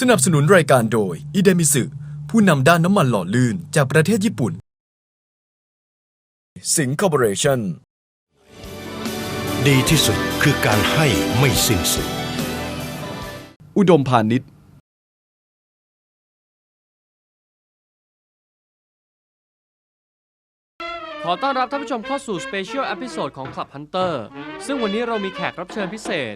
สนับสนุนรายการโดยอิเดมิสึผู้นำด้านน้ำมันหล่อลื่นจากประเทศญี่ปุ่น สิงคอร์ปอเรชั่นดีที่สุดคือการให้ไม่สิ้นสุด อุดมพาณิชย์ ขอต้อนรับท่านผู้ชมเข้าสู่สเปเชียล e อพิโซดของ Club Hunter ซึ่งวันนี้เรามีแขกรับเชิญพิเศษ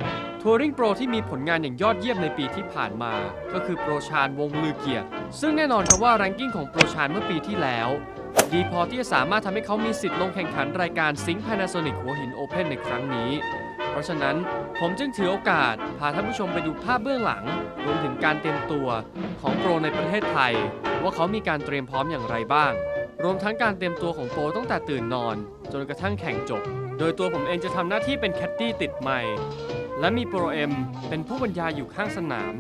ทัวริงโปรที่มีผลงานอย่างยอดเยี่ยมในปีที่ผ่านมา ก็คือโปรชานวงลือเกียรติ ซึ่งแน่นอนครับว่าแรงกิ้งของโปรชานเมื่อปีที่แล้ว ดีพอที่จะสามารถทำให้เขามีสิทธิ์ลงแข่งขันรายการซิง k Panasonic หัวหินโอเพ่นในครั้งนี้ เพราะฉะนั้นผมจึงถือโอกาส พาท่านผู้ชมไปดูภาพเบื้องหลัง รวมถึงการเตรียมตัวของโปรในประเทศไทย ว่าเขามีการเตรียมพร้อมอย่างไรบ้าง รวมทั้งการเตรียมตัวของโปรตั้งแต่ตื่นนอน จนกระทั่งแข่งจบ โดยตัวผมเองจะทำหน้าที่เป็นแคดดี้ติดไมค์ และมีโปรเอ็มเป็นผู้บรรยายอยู่ข้างสนาม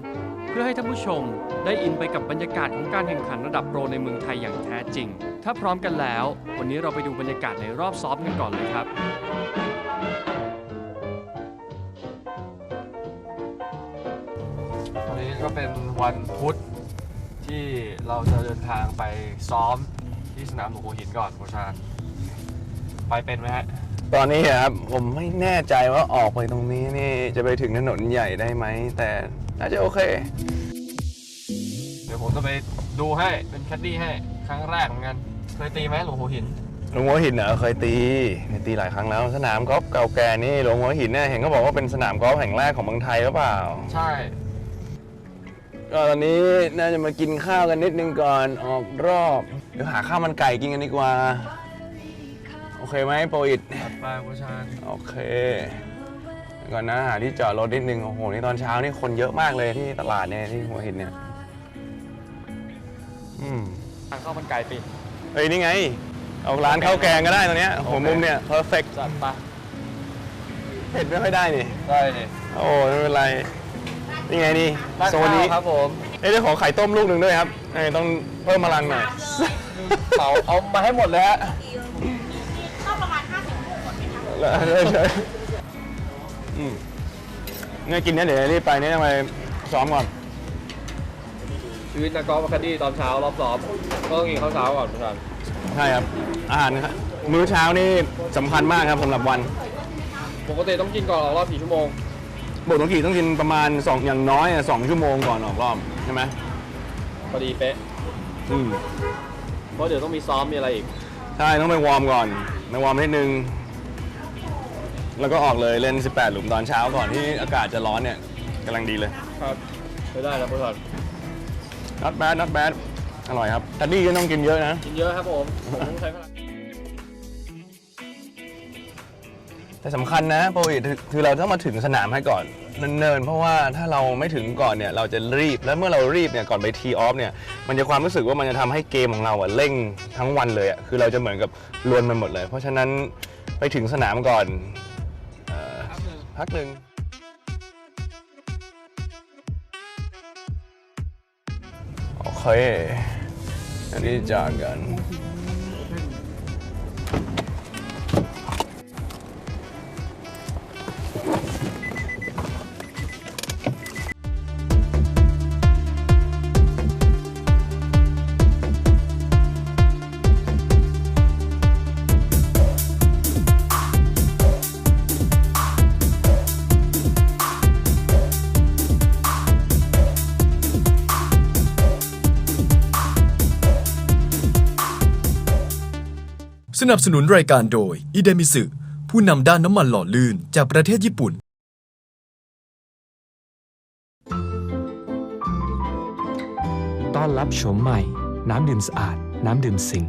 เพื่อให้ท่านผู้ชมได้อินไปกับบรรยากาศของการแข่งขันระดับโปรในเมืองไทยอย่างแท้จริง ถ้าพร้อมกันแล้ว วันนี้เราไปดูบรรยากาศในรอบซ้อมกันก่อนเลยครับวันนี้ก็เป็นวันพุธที่เราจะเดินทางไปซ้อมที่สนามหลวงหัวหินก่อนโปรชานไปเป็นไหมฮะ ตอนนี้อะครับผมไม่แน่ใจว่าออกไปตรงนี้นี่จะไปถึงถนนใหญ่ได้ไหม แต่น่าจะโอเค เดี๋ยวผมจะไปดูให้เป็นแคดดี้ให้ครั้งแรกเหมือนกันเคยตีไหมหลวงหัวหินหลวงหัวหินเหรอเคยตีเคยตีหลายครั้งแล้ว สนามกอล์ฟเก่าแก่นี่หลวงหัวหินเนี่ยเห็นเขาบอกว่าเป็นสนามกอล์ฟแห่งแรกของเมืองไทยหรือเปล่า ใช่ก็ตอนนี้น่าจะมากินข้าวกันนิดนึงก่อนออกรอบ เดี๋ยวหาข้าวมันไก่กินกันดีกว่าโอ เคไหมโปรอิดตัดไปโปรชานโอเคเดี๋ยวก่อนนะหาที่จอดรถนิดนึงโอ้โหนี่ตอนเช้านี่คนเยอะมากเลยที่ตลาดเนี่ยที่หัวหินเนี่ยอืมทางเข้าวมันไก่ปิดเฮ้ยนี่ไง เอาร้านข้าวแกงก็ได้ตรงเนี้ยหัวมุมเนี่ย perfect จัดไปเผ็ดไม่ค่อยได้นี่ ได้เลยโอ้ไม่เป็นไร นี่ไงนี่ร้านโซนนี้ข้าวครับผมเอ้ยเดี๋ยวขอไข่ต้มลูกหนึ่งด้วยครับเอ้ยต้องเพิ่มพลังหน่อยเอาเอามาให้หมดเลยฮะแล้ว ใช่ใช่อืมเนี่ยกินเนี่ยเดี๋ยวรีบไปเนี่ยต้องไปซ้อมก่อน ชีวิตนักกอล์ฟแคดดี้ตอนเช้ารอบซ้อมก็ต้องกินข้าวเช้าก่อนโปรชานใช่ครับ อาหารครับมื้อเช้านี่สำคัญมากครับสำหรับวันปกติต้องกินก่อนออกรอบกี่ชั่วโมง บทต้องกี่ต้องกินประมาณ2อย่างน้อยอะสองชั่วโมงก่อนออกรอบใช่ไหมพอดีเป๊ะ อืมเพราะเดี๋ยวต้องมีซ้อมมีอะไรอีก ใช่ต้องไปวอร์มก่อนไปวอร์มนิดนึง แล้วก็ออกเลยเล่น18 หลุมตอนเช้าก่อนที่อากาศจะร้อนเนี่ยกำลังดีเลย ครับใช้ได้นะพุทธ not bad not bad อร่อยครับทัดดี้ก็ต้องกินเยอะนะ กินเยอะครับผม ผมต้องใช้พลังแต่สำคัญนะโปรอิคือเราต้องมาถึงสนามให้ก่อนเนินๆเพราะว่าถ้าเราไม่ถึงก่อนเนี่ยเราจะรีบ แล้วเมื่อเรารีบเนี่ยก่อนไปทีออฟเนี่ยมันจะความรู้สึกว่ามันจะทำให้เกมของเราอะเร่งทั้งวันเลยอะคือเราจะเหมือนกับลวนมันหมดเลย เพราะฉะนั้นไปถึงสนามก่อนเอ่อ พักหนึ่งโอเค อันนี้จากกัน สนับสนุนรายการโดยอิเดมิสึผู้นำด้านน้ำมันหล่อลื่นจากประเทศญี่ปุ่น ต้อนรับโฉมใหม่ น้ำดื่มสะอาด น้ำดื่มสิง